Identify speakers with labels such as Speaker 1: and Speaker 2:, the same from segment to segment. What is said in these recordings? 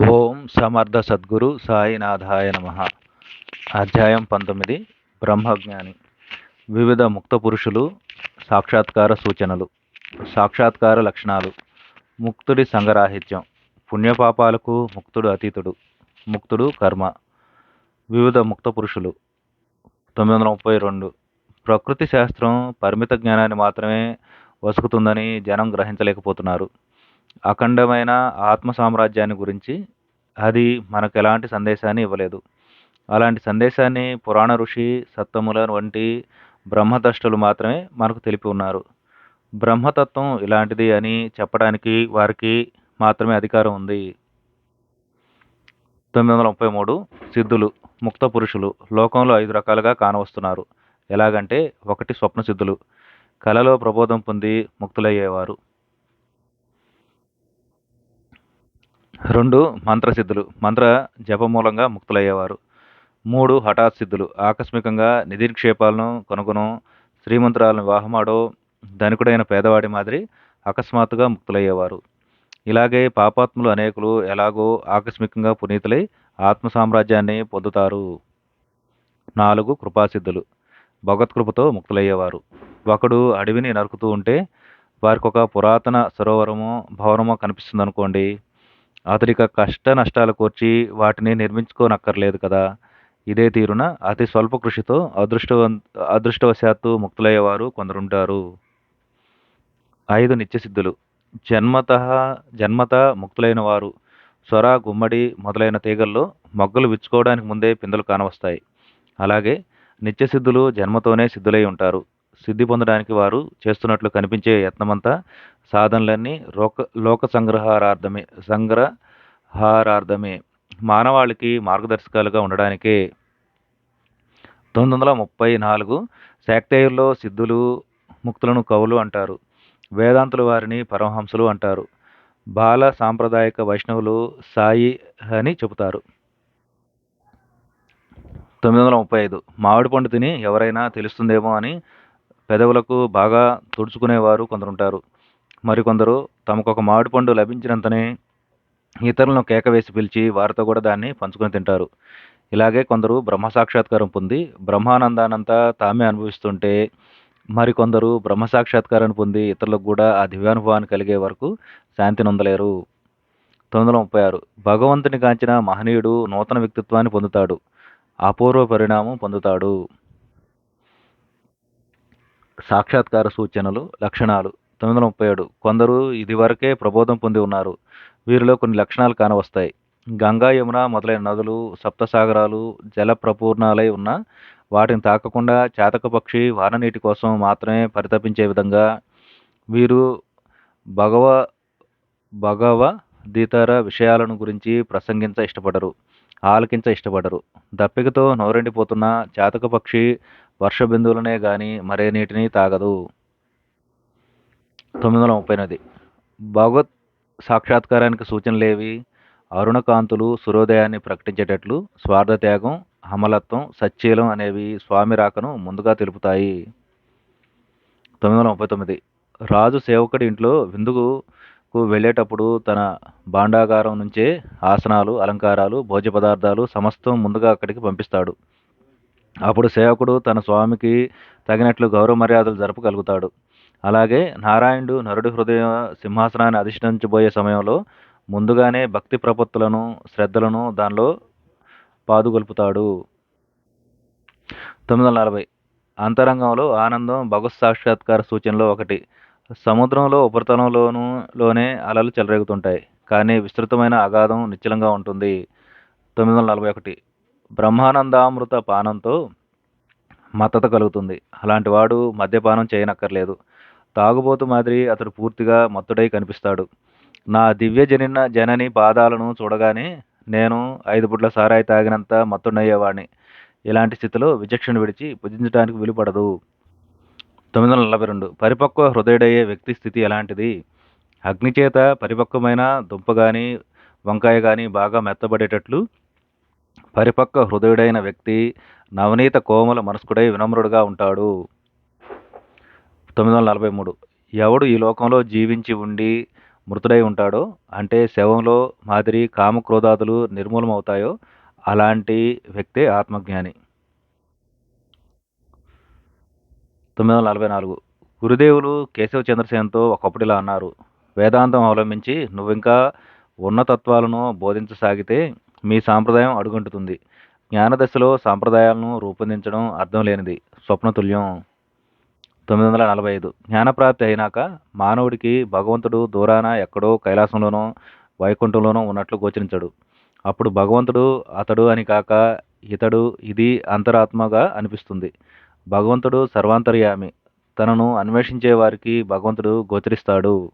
Speaker 1: ఓం సమర్థ సద్గురు సాయినాథాయ నమ. అధ్యాయం పంతొమ్మిది బ్రహ్మజ్ఞాని. వివిధ ముక్త పురుషులు సాక్షాత్కార సూచనలు సాక్షాత్కార లక్షణాలు ముక్తుడి సంగరాహిత్యం పుణ్యపాపాలకు ముక్తుడు అతీతుడు ముక్తుడు కర్మ. వివిధ ముక్త పురుషులు తొమ్మిది వందల ముప్పై రెండు. ప్రకృతి శాస్త్రం పరిమిత జ్ఞానాన్ని మాత్రమే వసుకుతుందని జనం గ్రహించలేకపోతున్నారు. అఖండమైన ఆత్మ సామ్రాజ్యాన్ని గురించి అది మనకు ఎలాంటి సందేశాన్ని ఇవ్వలేదు. అలాంటి సందేశాన్ని పురాణ ఋషి సత్తముల వంటి బ్రహ్మదష్టలు మాత్రమే మనకు తెలిపి ఉన్నారు. బ్రహ్మతత్వం ఇలాంటిది అని చెప్పడానికి వారికి మాత్రమే అధికారం ఉంది. తొమ్మిది వందల ముప్పై మూడు సిద్ధులు ముక్త పురుషులు లోకంలో ఐదు రకాలుగా కానవస్తున్నారు. ఎలాగంటే ఒకటి స్వప్న సిద్ధులు. కలలో ప్రబోధం పొంది ముక్తులయ్యేవారు. రెండు మంత్రసిద్ధులు. మంత్ర జపమూలంగా ముక్తులయ్యేవారు. మూడు హఠాత్ సిద్ధులు ఆకస్మికంగా నిధిక్షేపాలను కనుగొను శ్రీమంతురాలను వాహమాడో ధనికుడైన పేదవాడి మాదిరి అకస్మాత్తుగా ముక్తులయ్యేవారు. ఇలాగే పాపాత్ములు అనేకులు ఎలాగో ఆకస్మికంగా పునీతులై ఆత్మ సామ్రాజ్యాన్ని పొందుతారు. నాలుగు కృపాసిద్ధులు. భగవత్కృపతో ముక్తులయ్యేవారు. ఒకడు అడవిని నరుకుతూ ఉంటే వారికి ఒక పురాతన భవనము భవనమో కనిపిస్తుందనుకోండి. ఆధునిక కష్ట నష్టాలు కోర్చి వాటిని నిర్మించుకోనక్కర్లేదు కదా. ఇదే తీరున అతి స్వల్ప కృషితో అదృష్టవం అదృష్టవశాత్తు ముక్తులయ్యేవారు కొందరుంటారు. ఐదు నిత్యసిద్ధులు. జన్మత జన్మత ముక్తులైన వారు స్వర గుమ్మడి మొదలైన తీగల్లో మొగ్గలు విచ్చుకోవడానికి ముందే పిందెలు కానవస్తాయి. అలాగే నిత్యసిద్ధులు జన్మతోనే సిద్ధులై ఉంటారు. సిద్ధి పొందడానికి వారు చేస్తున్నట్లు కనిపించే యత్నమంతా సాధనలన్నీ లోక లోక సంగ్రహారార్థమే సంగ్రహారార్థమే. మానవాళికి మార్గదర్శకాలుగా ఉండడానికే. తొమ్మిది వందల ముప్పై నాలుగు శాక్తేయుల్లో సిద్ధులు ముక్తులను కవులు అంటారు. వేదాంతులు వారిని పరమహంసులు అంటారు. బాల సాంప్రదాయక వైష్ణవులు సాయి అని చెబుతారు. తొమ్మిది వందల ముప్పై ఐదు మామిడి పండు తిని ఎవరైనా తెలుస్తుందేమో అని పెదవులకు బాగా తుడుచుకునేవారు కొందరుంటారు. మరికొందరు తమకొక మామిడి పండు లభించినంతనే ఇతరులను కేక వేసి పిలిచి వారితో కూడా దాన్ని పంచుకొని తింటారు. ఇలాగే కొందరు బ్రహ్మ సాక్షాత్కారం పొంది బ్రహ్మానందానంతా తామే అనుభవిస్తుంటే మరికొందరు బ్రహ్మ సాక్షాత్కారాన్ని పొంది ఇతరులకు కూడా ఆ దివ్యానుభవాన్ని కలిగే వరకు శాంతి నొందలేరు. తొమ్మిది వందల ముప్పై ఆరు భగవంతుని కాంచిన మహనీయుడు నూతన వ్యక్తిత్వాన్ని పొందుతాడు. అపూర్వ పరిణామం పొందుతాడు. సాక్షాత్కార సూచనలు లక్షణాలు. తొమ్మిది వందల ముప్పై ఏడు. కొందరు ఇదివరకే ప్రబోధం పొంది ఉన్నారు. వీరిలో కొన్ని లక్షణాలు కానవస్తాయి. గంగా యమున మొదలైన నదులు సప్తసాగరాలు జల ప్రపూర్ణాలై ఉన్న వాటిని తాకకుండా చాతక పక్షి వాననీటి కోసం మాత్రమే పరితపించే విధంగా వీరు భగవ భగవదీతర విషయాలను గురించి ప్రసంగించ ఇష్టపడరు. ఆలకించ ఇష్టపడరు. దప్పికతో నోరెండిపోతున్న చాతక పక్షి వర్ష బిందువులనే గాని మరే నీటిని తాగదు. తొమ్మిది వందల ముప్పై ఎనిమిది భగవత్ సాక్షాత్కారానికి సూచనలేవి అరుణకాంతులు సూర్యోదయాన్ని ప్రకటించేటట్లు స్వార్థత్యాగం అమలత్వం సచ్చీలం అనేవి స్వామి రాకను ముందుగా తెలుపుతాయి. తొమ్మిది వందల ముప్పై తొమ్మిది. రాజు సేవకుడి ఇంట్లో విందుకు కు వెళ్ళేటప్పుడు తన భాండాగారం నుంచే ఆసనాలు అలంకారాలు భోజ్య పదార్థాలు సమస్తం ముందుగా అక్కడికి పంపిస్తాడు. అప్పుడు సేవకుడు తన స్వామికి తగినట్లు గౌరవ మర్యాదలు జరపగలుగుతాడు. అలాగే నారాయణుడు నరుడి హృదయ సింహాసనాన్ని అధిష్ఠించబోయే సమయంలో ముందుగానే భక్తి ప్రపత్తులను శ్రద్ధలను దానిలో పాదుగొల్పుతాడు. తొమ్మిది వందల నలభై అంతరంగంలో ఆనందం భగవత్ సాక్షాత్కార సూచనలో ఒకటి. సముద్రంలో ఉపరితలంలోనూ లోనే అలలు చెలరేగుతుంటాయి కానీ విస్తృతమైన అగాధం నిశ్చలంగా ఉంటుంది. తొమ్మిది వందల నలభై ఒకటి బ్రహ్మానందామృత పానంతో మత్తత కలుగుతుంది. అలాంటి వాడు మద్యపానం చేయనక్కర్లేదు. తాగుబోతు మాదిరి అతడు పూర్తిగా మత్తుడై కనిపిస్తాడు. నా దివ్య జనిన జనని పాదాలను చూడగానే నేను ఐదు పుట్ల సారాయి తాగినంత మత్తుడయ్యేవాడిని ఇలాంటి స్థితిలో విచక్షణ విడిచి భుజించడానికి వీలుపడదు. తొమ్మిది వందల నలభై రెండు. పరిపక్వ హృదయుడయ్యే వ్యక్తి స్థితి ఎలాంటిది? అగ్నిచేత పరిపక్వమైన దుంప కానీ వంకాయ కానీ బాగా మెత్తబడేటట్లు? పరిపక్వ హృదయుడైన వ్యక్తి నవనీత కోమల మనస్కుడై వినమ్రుడుగా ఉంటాడు. తొమ్మిది వందల నలభై మూడు. ఎవడు ఈ లోకంలో జీవించి ఉండి మృతుడై ఉంటాడో అంటే శవంలో మాదిరి కామక్రోధాదులు నిర్మూలమవుతాయో అలాంటి వ్యక్తే ఆత్మజ్ఞాని. తొమ్మిది వందల నలభై నాలుగు. గురుదేవులు కేశవ చంద్రసేన్తో ఒకప్పుడు ఇలా అన్నారు వేదాంతం అవలంబించి నువ్వింకా ఉన్నతత్వాలను బోధించసాగితే మీ సాంప్రదాయం అడుగంటుతుంది. జ్ఞానదశలో సాంప్రదాయాలను రూపొందించడం అర్థం లేనిది. స్వప్నతుల్యం. తొమ్మిది వందల నలభై ఐదు. జ్ఞానప్రాప్తి అయినాక మానవుడికి భగవంతుడు దూరాన ఎక్కడో కైలాసంలోనో వైకుంఠంలోనో ఉన్నట్లు గోచరించడు. అప్పుడు భగవంతుడు అతడు అని కాక ఇతడు ఇది అంతరాత్మగా అనిపిస్తుంది. భగవంతుడు సర్వాంతర్యామి. తనను అన్వేషించే వారికి భగవంతుడు గోచరిస్తాడు.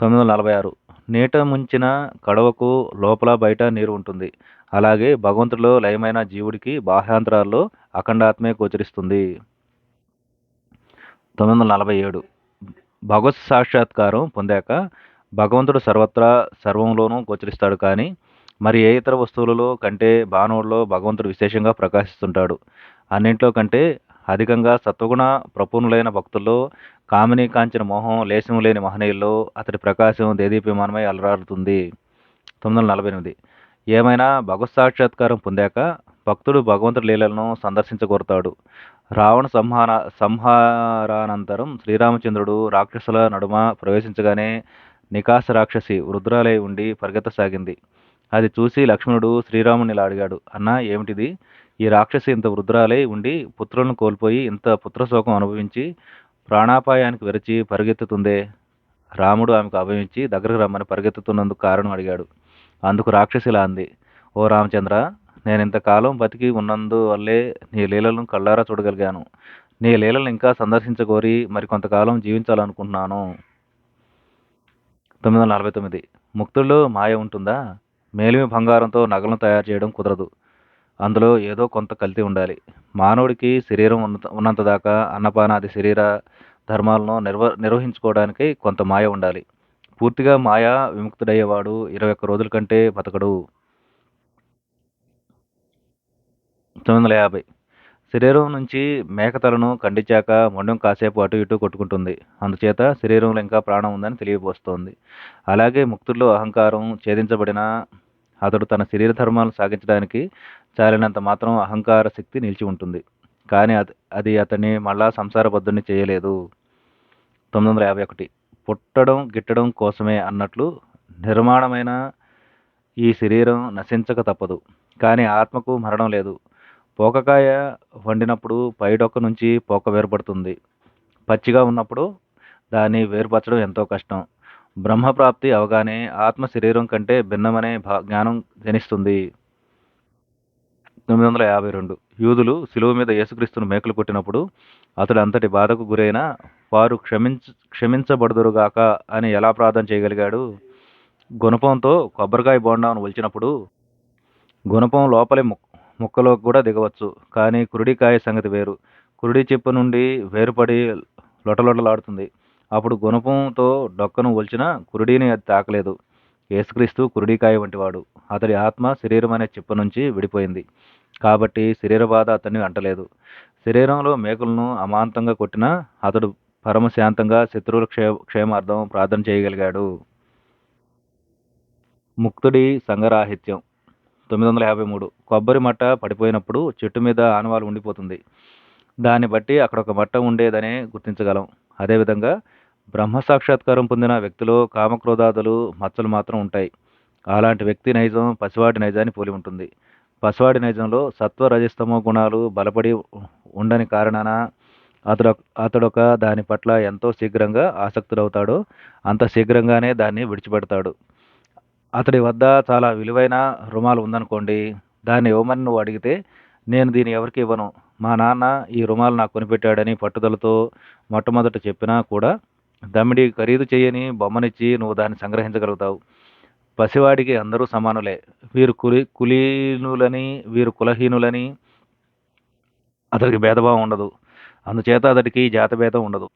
Speaker 1: తొమ్మిది వందల నలభై ఆరు. నీట ముంచిన కడవకు లోపల బయట నీరు ఉంటుంది. అలాగే భగవంతుడిలో లయమైన జీవుడికి బాహ్యాంతరాల్లో అఖండాత్మే గోచరిస్తుంది. తొమ్మిది వందల నలభై ఏడు. భగవత్ సాక్షాత్కారం పొందాక భగవంతుడు సర్వత్రా సర్వంలోనూ గోచరిస్తాడు కానీ మరి ఏ ఇతర వస్తువులలో కంటే బాణవుల్లో భగవంతుడు విశేషంగా ప్రకాశిస్తుంటాడు? అన్నింట్లో కంటే అధికంగా సత్వగుణ ప్రపూర్ణులైన భక్తుల్లో కామిని కాంచిన మోహం లేశం లేని మహనీయుల్లో అతడి ప్రకాశం దేదీప్యమానమై అలరారుతుంది. తొమ్మిది వందల నలభై ఎనిమిది. ఏమైనా భగవత్ సాక్షాత్కారం పొందాక భక్తుడు భగవంతుడి లీలలను సందర్శించగోరుతాడు. రావణ సంహార సంహారానంతరం శ్రీరామచంద్రుడు రాక్షసుల నడుమ ప్రవేశించగానే నికాస రాక్షసి రుద్రాలయ ఉండి పరిగెత్తసాగింది. అది చూసి లక్ష్మణుడు శ్రీరాముని ఇలా అడిగాడు అన్నా ఏమిటిది? ఈ రాక్షసి ఇంత వృద్ధురాలై ఉండి పుత్రులను కోల్పోయి ఇంత పుత్రశోకం అనుభవించి ప్రాణాపాయానికి విరచి పరిగెత్తుతుందే. రాముడు ఆమెకు అభవించి దగ్గరకు రమ్మని పరిగెత్తుతున్నందుకు కారణం అడిగాడు. అందుకు రాక్షసిలా అంది. ఓ రామచంద్ర నేను ఇంతకాలం బతికి ఉన్నందువల్లే నీ లీలలను కళ్ళారా చూడగలిగాను. నీ లీలలను ఇంకా సందర్శించగోరి మరి కొంతకాలం జీవించాలనుకుంటున్నాను. తొమ్మిది వందల నలభై తొమ్మిది. ముక్తుల్లో మాయ ఉంటుందా? మేలిమి బంగారంతో నగలను తయారు చేయడం కుదరదు. అందులో ఏదో కొంత కల్తీ ఉండాలి. మానవుడికి శరీరం ఉన్నంత దాకా అన్నపానాది శరీర ధర్మాలను నిర్వ నిర్వహించుకోవడానికి కొంత మాయ ఉండాలి. పూర్తిగా మాయా విముక్తుడయ్యేవాడు ఇరవై ఒక్క రోజుల కంటే బతకడు. తొమ్మిది వందల యాభై. శరీరం నుంచి మేకతలను ఖండించాక మొండెం కాసేపు అటు ఇటు కొట్టుకుంటుంది. అందుచేత శరీరంలో ఇంకా ప్రాణం ఉందని తెలియబోస్తోంది. అలాగే ముక్తుల్లో అహంకారం ఛేదించబడిన అతడు తన శరీర ధర్మాలను సాగించడానికి చాలినంత మాత్రం అహంకార శక్తి నిలిచి ఉంటుంది. కానీ అది అది అతన్ని మళ్ళా సంసారబద్ధుని చేయలేదు. తొమ్మిది వందల యాభై ఒకటి. పుట్టడం గిట్టడం కోసమే అన్నట్లు నిర్మాణమైన ఈ శరీరం నశించక తప్పదు. కానీ ఆత్మకు మరణం లేదు. పోకకాయ వండినప్పుడు పైడొక్క నుంచి పోక వేర్పడుతుంది. పచ్చిగా ఉన్నప్పుడు దాన్ని వేరుపరచడం ఎంతో కష్టం. బ్రహ్మప్రాప్తి అవగానే ఆత్మ శరీరం కంటే భిన్నమనే భా- జ్ఞానం జనిస్తుంది. తొమ్మిది వందల యాభై రెండు. యూదులు శిలువ మీద యేసుక్రీస్తును మేకలు కొట్టినప్పుడు అతడు అంతటి బాధకు గురైన వారు క్షమించ క్షమించబడుదురుగాక అని ఎలా ప్రార్థన చేయగలిగాడు? గుణపంతో కొబ్బరికాయ బోండాను ఒలిచినప్పుడు గుణపం లోపలి ముక్కలోకి కూడా దిగవచ్చు కానీ కురుడికాయ సంగతి వేరు. కురుడి చెప్పు నుండి వేరుపడి లొటలొటలాడుతుంది. అప్పుడు గుణపంతో డొక్కను ఒలిచిన కురుడిని అది తాకలేదు. యేసుక్రీస్తు కురుడికాయ వంటివాడు. అతడి ఆత్మ శరీరం అనే చిప్ప నుంచి విడిపోయింది. కాబట్టి శరీర బాధ అతన్ని అంటలేదు. శరీరంలో మేకులను అమాంతంగా కొట్టినా అతడు పరమశాంతంగా శత్రువుల క్షే క్షేమార్థం ప్రార్థన చేయగలిగాడు. ముక్తుడి సంగరాహిత్యం తొమ్మిది వందల యాభై మూడు. కొబ్బరి మట్ట పడిపోయినప్పుడు చెట్టు మీద ఆనవాలు ఉండిపోతుంది. దాన్ని బట్టి అక్కడ ఒక మట్ట ఉండేదనే గుర్తించగలం. అదేవిధంగా బ్రహ్మ సాక్షాత్కారం పొందిన వ్యక్తిలో కామక్రోధాదులు మచ్చలు మాత్రం ఉంటాయి. అలాంటి వ్యక్తి నైజం పసివాడి నైజాన్ని పోలి ఉంటుంది. పసివాడి నైజంలో సత్వ రజస్తమో గుణాలు బలపడి ఉండని కారణాన అతడు అతడొక దాని పట్ల ఎంతో శీఘ్రంగా ఆసక్తుడవుతాడో అంత శీఘ్రంగానే దాన్ని విడిచిపెడతాడు. అతడి వద్ద చాలా విలువైన రుమాలు ఉందనుకోండి. దాన్ని ఇవ్వమని నువ్వు అడిగితే నేను దీన్ని ఎవరికి ఇవ్వను. మా నాన్న ఈ రుమాలు నాకు కొనిపెట్టాడని పట్టుదలతో మొట్టమొదట చెప్పినా కూడా దమ్మిడి ఖరీదు చేయని బొమ్మనిచ్చి నువ్వు దాన్ని సంగ్రహించగలుగుతావు. పసివాడికి అందరూ సమానులే. వీరు కులి కులీనులని వీరు కులహీనులని అతడికి భేదభావం ఉండదు. అందుచేత అతడికి జాతభేదం ఉండదు.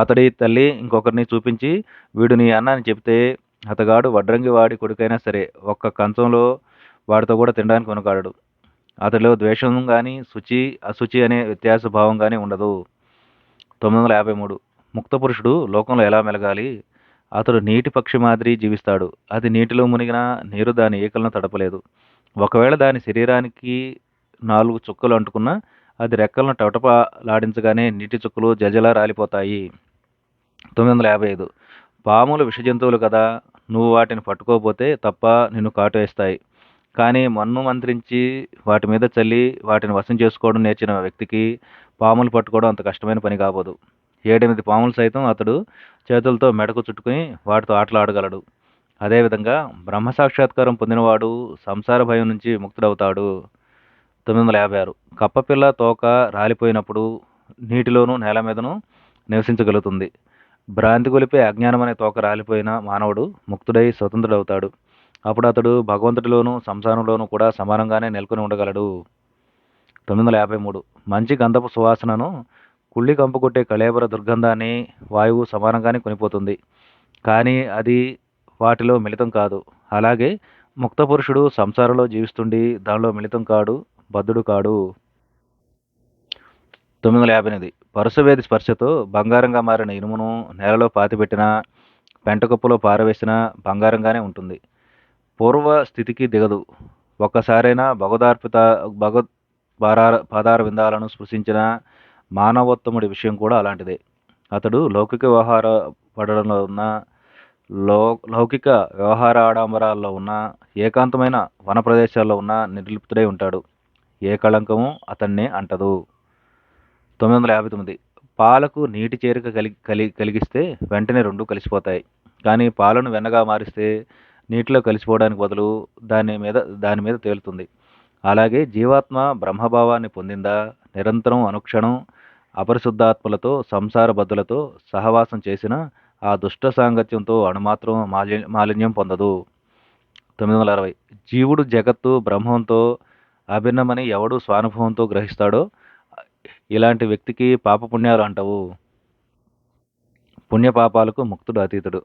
Speaker 1: అతడి తల్లి ఇంకొకరిని చూపించి వీడు నీ అన్న అని చెప్తే అతగాడు వడ్రంగి వాడి కొడుకైనా సరే ఒక్క కంచంలో వాడితో కూడా తినడానికి కొనుకాడు అతడిలో ద్వేషం కానీ శుచి అశుచి అనే వ్యత్యాస భావం కానీ ఉండదు. తొమ్మిది వందల యాభై మూడు. ముక్త పురుషుడు లోకంలో ఎలా మెలగాలి? అతడు నీటి పక్షి మాదిరి జీవిస్తాడు. అది నీటిలో మునిగినా నీరు దాని ఈకలను తడపలేదు. ఒకవేళ దాని శరీరానికి నాలుగు చుక్కలు అంటుకున్నా అది రెక్కలను టవటపలాడించగానే నీటి చుక్కలు జజలా రాలిపోతాయి. తొమ్మిది వందల యాభై ఐదు. పాములు విష జంతువులు కదా నువ్వు వాటిని పట్టుకోపోతే తప్ప నిన్ను కాటేస్తాయి. కానీ మన్ను మంత్రించి వాటి మీద చల్లి వాటిని వశం చేసుకోవడం నేర్చిన వ్యక్తికి పాములు పట్టుకోవడం అంత కష్టమైన పని కాబోదు. ఏడెనిమిది పాములు సైతం అతడు చేతులతో మెడకు చుట్టుకుని వాటితో ఆటలాడగలడు. అదేవిధంగా బ్రహ్మ సాక్షాత్కారం పొందినవాడు సంసార భయం నుంచి ముక్తుడవుతాడు. తొమ్మిది వందల యాభై ఆరు. కప్పపిల్ల తోక రాలిపోయినప్పుడు నీటిలోనూ నేల మీదను నివసించగలుగుతుంది. భ్రాంతి గొలిపే అజ్ఞానం అనే తోక రాలిపోయిన మానవుడు ముక్తుడై స్వతంత్రుడవుతాడు. అప్పుడు అతడు భగవంతుడిలోనూ సంసారంలోనూ కూడా సమానంగానే నెలకొని ఉండగలడు. తొమ్మిది వందల యాభై మూడు. మంచి గంధపు సువాసనను కుళ్ళి కంపుకొట్టే కళేబర దుర్గంధాన్ని వాయువు సమానంగానే కొనిపోతుంది. కానీ అది వాటిలో మిళితం కాదు. అలాగే ముక్త పురుషుడు సంసారంలో జీవిస్తుండి దానిలో మిళితం కాడు బద్ధుడు కాడు. తొమ్మిది వందల యాభై ఎనిమిది పరుసవేది స్పర్శతో బంగారంగా మారిన ఇనుమును నేలలో పాతిపెట్టిన పెంటకప్పులో పారవేసిన బంగారంగానే ఉంటుంది. పూర్వ స్థితికి దిగదు. ఒక్కసారైనా భగవదార్పిత భగవద్ పారార పాదార విందాలను స్పృశించిన మానవోత్తముడి విషయం కూడా అలాంటిదే. అతడు లౌకిక వ్యవహార పడడంలో ఉన్న లో లౌకిక వ్యవహార ఆడంబరాల్లో ఉన్న ఏకాంతమైన వన ప్రదేశాల్లో ఉన్న నిర్లిప్తుడై ఉంటాడు. ఏ కళంకము అతన్నే అంటదు. తొమ్మిది వందల యాభై తొమ్మిది. పాలకు నీటి చేరిక కలిగి కలి కలిగిస్తే వెంటనే రెండు కలిసిపోతాయి. కానీ పాలను వెన్నగా మారిస్తే నీటిలో కలిసిపోవడానికి బదులు దాని మీద దాని మీద తేలుతుంది. అలాగే జీవాత్మ బ్రహ్మభావాన్ని పొందిందా నిరంతరం అనుక్షణం అపరిశుద్ధాత్మలతో సంసార బద్దులతో సహవాసం చేసిన ఆ దుష్ట సాంగత్యంతో అణుమాత్రం మాలి మాలిన్యం పొందదు. తొమ్మిది వందల అరవై. జీవుడు జగత్తు బ్రహ్మంతో అభిన్నమని ఎవడు స్వానుభవంతో గ్రహిస్తాడో ఇలాంటి వ్యక్తికి పాపపుణ్యాలు అంటవు. పుణ్యపాపాలకు ముక్తుడు అతీతుడు.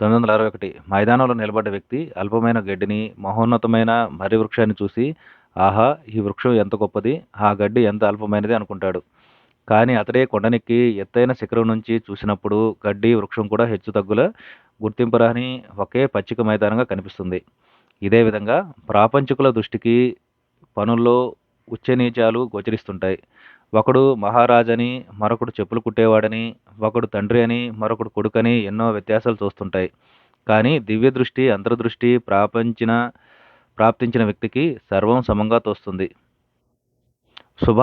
Speaker 1: తొమ్మిది వందల అరవై ఒకటి. మైదానంలో నిలబడ్డ వ్యక్తి అల్పమైన గడ్డిని మహోన్నతమైన మర్రి వృక్షాన్ని చూసి ఆహా ఈ వృక్షం ఎంత గొప్పది? ఆ గడ్డి ఎంత అల్పమైనది? అనుకుంటాడు. కానీ అతడే కొండనెక్కి ఎత్తైన శిఖరం నుంచి చూసినప్పుడు గడ్డి వృక్షం కూడా హెచ్చు తగ్గుల గుర్తింపురాని ఒకే పచ్చిక మైదానంగా కనిపిస్తుంది. ఇదే విధంగా ప్రాపంచికుల దృష్టికి పనుల్లో ఉచ్చనీచాలు గోచరిస్తుంటాయి. ఒకడు మహారాజని మరొకడు చెప్పులు కుట్టేవాడని ఒకడు తండ్రి అని మరొకడు కొడుకని ఎన్నో వ్యత్యాసాలు చూస్తుంటాయి. కానీ దివ్య దృష్టి అంతర్దృష్టి ప్రాపంచిన ప్రాప్తించిన వ్యక్తికి సర్వం సమంగా తోస్తుంది. శుభ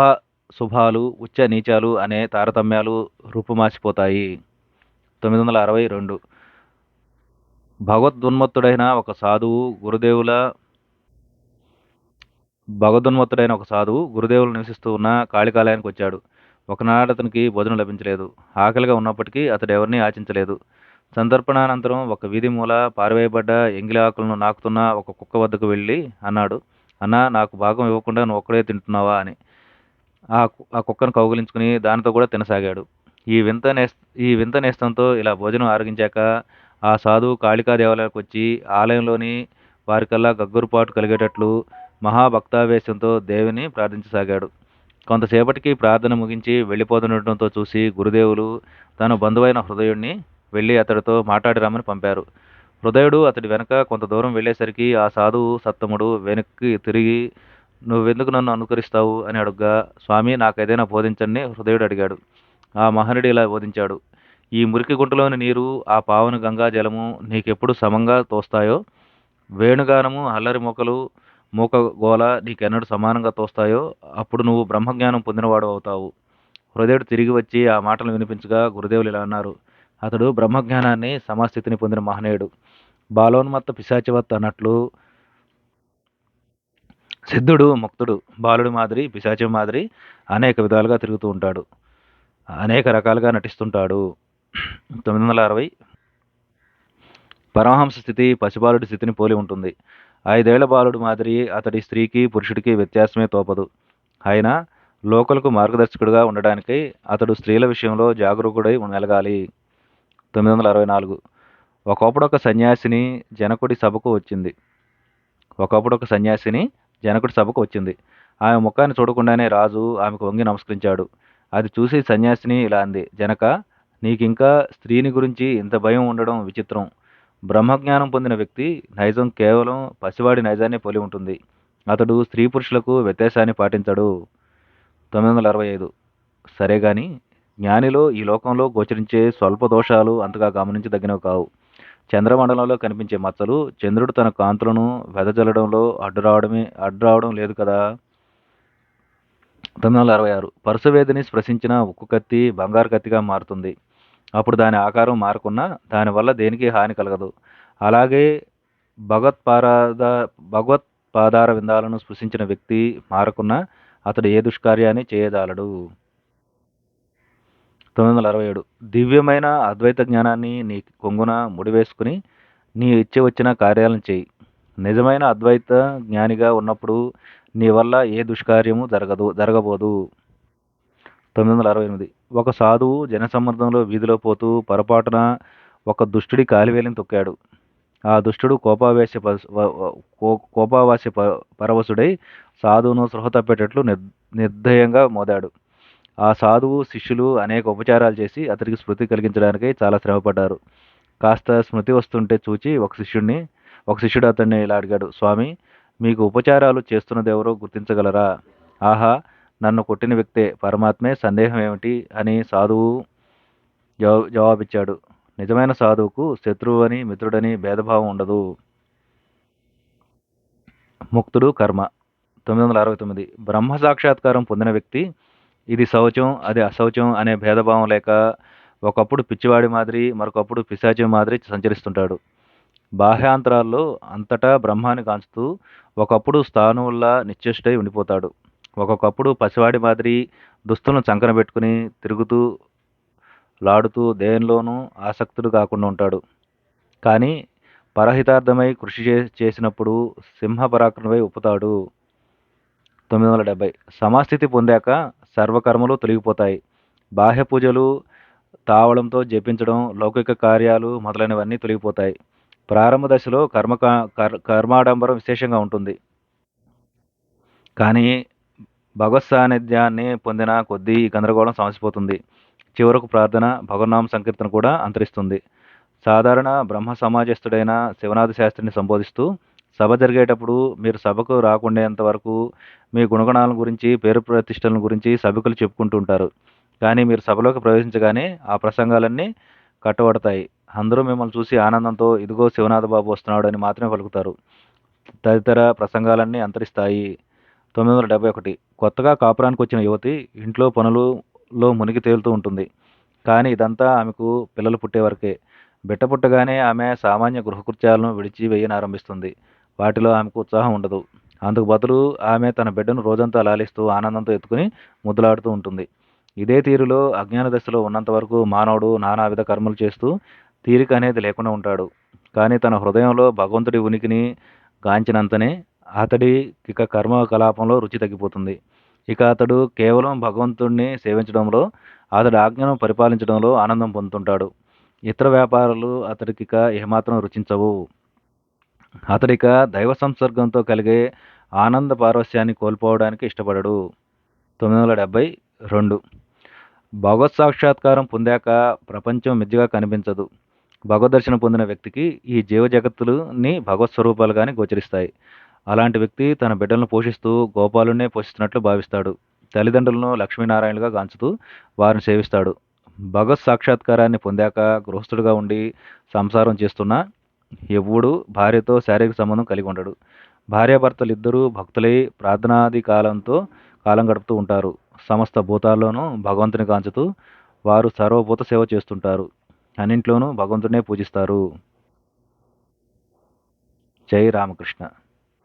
Speaker 1: శుభాలు ఉచ్చ నీచాలు అనే తారతమ్యాలు రూపుమాసిపోతాయి తొమ్మిది వందల అరవై రెండు. భగవద్దున్మత్తుడైన ఒక సాధువు గురుదేవుల భగవద్దున్మత్తుడైన ఒక సాధువు గురుదేవులు నివసిస్తూ ఉన్న కాళికాలయానికి వచ్చాడు. ఒకనాడు అతనికి భోజనం లభించలేదు. ఆకలిగా ఉన్నప్పటికీ అతడు ఎవరిని ఆచించలేదు. సందర్పణానంతరం ఒక వీధి మూల పారవేయబడ్డ ఎంగిలి ఆకులను నాకుతున్న ఒక కుక్క వద్దకు వెళ్ళి అన్నాడు అన్నా నాకు భాగం ఇవ్వకుండా నువ్వు ఒక్కడే తింటున్నావా? అని. ఆ కు- ఆ కుక్కను కౌగిలించుకుని దానితో కూడా తినసాగాడు. ఈ వింత నేస్ ఈ వింత నేస్తంతో ఇలా భోజనం ఆరగించాక ఆ సాధువు కాళికా దేవాలయానికి వచ్చి ఆలయంలోని వారికల్లా గగ్గురుపాటు కలిగేటట్లు మహాభక్తావేశంతో దేవిని ప్రార్థించసాగాడు. కొంతసేపటికి ప్రార్థన ముగించి వెళ్ళిపోతుండటంతో చూసి గురుదేవులు తన బంధువైన హృదయుడిని వెళ్ళి అతడితో మాట్లాడిరామని పంపారు. హృదయుడు అతడి వెనక కొంత దూరం వెళ్ళేసరికి ఆ సాధువు సత్తముడు వెనక్కి తిరిగి నువ్వెందుకు నన్ను అనుకరిస్తావు? అని అడుగ్గా స్వామి నాకేదైనా బోధించండి హృదయుడు అడిగాడు. ఆ మహనుడు ఇలా బోధించాడు. ఈ మురికి గుంటలోని నీరు ఆ పావన గంగా జలము నీకెప్పుడు సమంగా తోస్తాయో? వేణుగానము అల్లరి మొక్కలు మూక గోల నీకెన్నడు సమానంగా తోస్తాయో? అప్పుడు నువ్వు బ్రహ్మజ్ఞానం పొందినవాడు అవుతావు. హృదయుడు తిరిగి వచ్చి ఆ మాటలు వినిపించగా గురుదేవులు ఇలా అన్నారు. అతడు బ్రహ్మజ్ఞానాన్ని సమాస్థితిని పొందిన మహనీయుడు. బాలోన్మత్త పిశాచివత్ అన్నట్లు సిద్ధుడు ముక్తుడు బాలుడి మాదిరి పిశాచం మాదిరి అనేక విధాలుగా తిరుగుతూ ఉంటాడు. అనేక రకాలుగా నటిస్తుంటాడు. తొమ్మిది వందల అరవై పరమహంస స్థితి పసిబాలుడి స్థితిని పోలి ఉంటుంది. ఐదేళ్ళ బాలుడు మాదిరి అతడి స్త్రీకి పురుషుడికి వ్యత్యాసమే తోపదు. అయినా లోకలకు మార్గదర్శకుడిగా ఉండడానికి అతడు స్త్రీల విషయంలో జాగరూకుడై మెలగాలి తొమ్మిది వందల అరవై నాలుగు ఒకప్పుడు ఒక సన్యాసిని జనకుడి సభకు వచ్చింది. ఒకప్పుడు ఒక సన్యాసిని జనకుడి సభకు వచ్చింది. ఆమె ముఖాన్ని చూడకుండానే రాజు ఆమెకు వంగి నమస్కరించాడు. అది చూసి సన్యాసిని ఇలా అంది జనక నీకింకా స్త్రీని గురించి ఇంత భయం ఉండడం విచిత్రం. బ్రహ్మజ్ఞానం పొందిన వ్యక్తి నైజం కేవలం పసివాడి నైజాన్ని పోలి ఉంటుంది. అతడు స్త్రీ పురుషులకు వ్యత్యాసాన్ని పాటించడు. తొమ్మిది వందల అరవై ఐదు. సరే గాని జ్ఞానిలో ఈ లోకంలో గోచరించే స్వల్ప దోషాలు అంతగా గమనించదగినవి కావు. చంద్రమండలంలో కనిపించే మచ్చలు చంద్రుడు తన కాంతులను వెదజల్లడంలో అడ్డు రావడమే అడ్డు రావడం లేదు కదా. తొమ్మిది వందల అరవై ఆరు. పరుసవేదిని స్పృశించిన ఉక్కు కత్తి బంగారు కత్తిగా మారుతుంది. అప్పుడు దాని ఆకారం మారకున్నా దానివల్ల దేనికి హాని కలగదు. అలాగే భగవత్పారాద భగవత్ పాదార విందాలను స్పృశించిన వ్యక్తి మారకున్నా అతడు ఏ దుష్కార్యాన్ని చేయదాలడు తొమ్మిది వందల అరవై ఏడు. దివ్యమైన అద్వైత జ్ఞానాన్ని నీ కొంగున ముడివేసుకుని నీ ఇచ్చి వచ్చిన కార్యాలను చేయి. నిజమైన అద్వైత జ్ఞానిగా ఉన్నప్పుడు నీ వల్ల ఏ దుష్కార్యము జరగదు జరగబోదు. తొమ్మిది వందల అరవై ఎనిమిది. ఒక సాధువు జనసమ్మర్దంలో వీధిలో పోతూ పొరపాటున ఒక దుష్టుడి కాలివేలిని తొక్కాడు. ఆ దుష్టుడు కోపావేశ ప- కో- కోపావాస్య పరవశుడై సాధువును సృహ తప్పేటట్లు నిర్ నిర్దయంగా మోదాడు. ఆ సాధువు శిష్యులు అనేక ఉపచారాలు చేసి అతడికి స్మృతి కలిగించడానికి చాలా శ్రమపడ్డారు. కాస్త స్మృతి వస్తుంటే చూచి ఒక శిష్యుడిని ఒక శిష్యుడు అతన్ని ఇలా అడిగాడు స్వామి మీకు ఉపచారాలు చేస్తున్నదెవరో గుర్తించగలరా? ఆహా నన్ను కొట్టిన వ్యక్తే పరమాత్మే సందేహం ఏమిటి? అని సాధువు జవా- జవాబిచ్చాడు నిజమైన సాధువుకు శత్రువు అని మిత్రుడని భేదభావం ఉండదు. ముక్తుడు కర్మ. తొమ్మిది వందల అరవై తొమ్మిది. బ్రహ్మ సాక్షాత్కారం పొందిన వ్యక్తి ఇది శౌచం అది అశౌచం అనే భేదభావం లేక ఒకప్పుడు పిచ్చివాడి మాదిరి మరొకప్పుడు పిశాచి మాదిరి సంచరిస్తుంటాడు. బాహ్యాంతరాల్లో అంతటా బ్రహ్మాన్ని కాంచుతూ ఒకప్పుడు స్థానువుల్లా నిశ్చేష్టై ఉండిపోతాడు. ఒక్కొక్కప్పుడు పసివాడి మాదిరి దుస్తులను చంకన పెట్టుకుని తిరుగుతూ లాడుతూ దేనిలోనూ ఆసక్తుడు కాకుండా ఉంటాడు. కానీ పరహితార్థమై కృషి చే చేసినప్పుడు సింహ పరాక్రమై ఉప్పుతాడు. తొమ్మిది వందల డెబ్బై. సమాస్థితి పొందాక సర్వకర్మలు తొలగిపోతాయి. బాహ్య పూజలు తావడంతో జపించడం లౌకిక కార్యాలు మొదలైనవన్నీ తొలగిపోతాయి. ప్రారంభ దశలో కర్మ కర్మాడంబరం విశేషంగా ఉంటుంది. కానీ భగవత్ సాన్నిధ్యాన్ని పొందిన కొద్దీ ఈ గందరగోళం సమసిపోతుంది. చివరకు ప్రార్థన భగవన్నామ సంకీర్తన కూడా అంతరిస్తుంది. సాధారణ బ్రహ్మ సమాజస్థుడైన శివనాథ శాస్త్రిని సంబోధిస్తూ సభ జరిగేటప్పుడు మీరు సభకు రాకుండేంత వరకు మీ గుణగణాల గురించి పేరు ప్రతిష్టల గురించి సభికులు చెప్పుకుంటూ ఉంటారు. కానీ మీరు సభలోకి ప్రవేశించగానే ఆ ప్రసంగాలన్నీ కట్టబడతాయి. అందరూ మిమ్మల్ని చూసి ఆనందంతో ఇదిగో శివనాథ బాబు వస్తున్నాడు అని మాత్రమే పలుకుతారు. తదితర ప్రసంగాలన్నీ అంతరిస్తాయి. తొమ్మిది వందల డెబ్బై ఒకటి. కొత్తగా కాపురానికి వచ్చిన యువతి ఇంట్లో పనులలో మునిగి తేలుతూ ఉంటుంది. కానీ ఇదంతా ఆమెకు పిల్లలు పుట్టే వరకే బిడ్డ పుట్టగానే ఆమె సామాన్య గృహకృత్యాలను విడిచి వేయనారంభిస్తుంది వాటిలో ఆమెకు ఉత్సాహం ఉండదు. అందుకు బదులు ఆమె తన బిడ్డను రోజంతా లాలిస్తూ ఆనందంతో ఎత్తుకుని ముద్దులాడుతూ ఉంటుంది. ఇదే తీరులో అజ్ఞాన దశలో ఉన్నంత వరకు మానవుడు నానావిధ కర్మలు చేస్తూ తీరిక అనేది లేకుండా ఉంటాడు. కానీ తన హృదయంలో భగవంతుడి ఉనికిని గాంచినంతనే అతడి ఇక కర్మకలాపంలో రుచి తగ్గిపోతుంది. ఇక అతడు కేవలం భగవంతుడిని సేవించడంలో అతడి ఆజ్ఞను పరిపాలించడంలో ఆనందం పొందుతుంటాడు. ఇతర వ్యాపారాలు అతడికి ఇక ఏమాత్రం రుచించవు. అతడిక దైవ సంసర్గంతో కలిగే ఆనంద పారవస్యాన్ని కోల్పోవడానికి ఇష్టపడడు. తొమ్మిది వందల డెబ్భై రెండు. భగవత్ సాక్షాత్కారం పొందాక ప్రపంచం మిథ్యగా కనిపించదు. భగవద్ దర్శనం పొందిన వ్యక్తికి ఈ జీవ జగత్తులని భగవత్ స్వరూపాలుగానే గోచరిస్తాయి. అలాంటి వ్యక్తి తన బిడ్డలను పోషిస్తూ గోపాలునే పోషిస్తున్నట్లు భావిస్తాడు. తల్లిదండ్రులను లక్ష్మీనారాయణులుగా గాంచుతూ వారిని సేవిస్తాడు. భగవత్ సాక్షాత్కారాన్ని పొందాక గృహస్థుడుగా ఉండి సంసారం చేస్తున్న ఎవ్వుడు భార్యతో శారీరక సంబంధం కలిగి ఉండడు. భార్యాభర్తలు ఇద్దరూ భక్తులై ప్రార్థనాది కాలంతో కాలం గడుపుతూ ఉంటారు. సమస్త భూతాల్లోనూ భగవంతుని కాంచుతూ వారు సర్వభూత సేవ చేస్తుంటారు. అన్నింట్లోనూ భగవంతునే పూజిస్తారు. జై రామకృష్ణ.